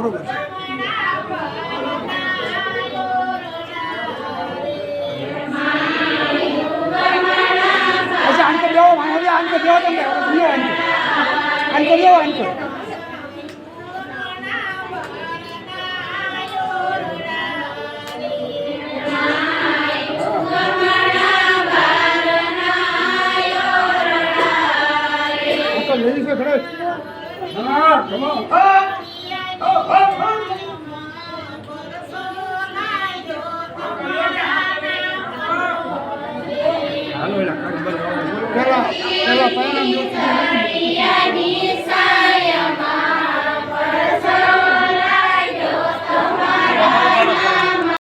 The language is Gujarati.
બરોબર. છે આનકે દેવો માનવી આનકે દેવો તમે. જીઓ આનકે આનકે દેવો આનકે લેડીઝ હા કમો Pela, pela, pela,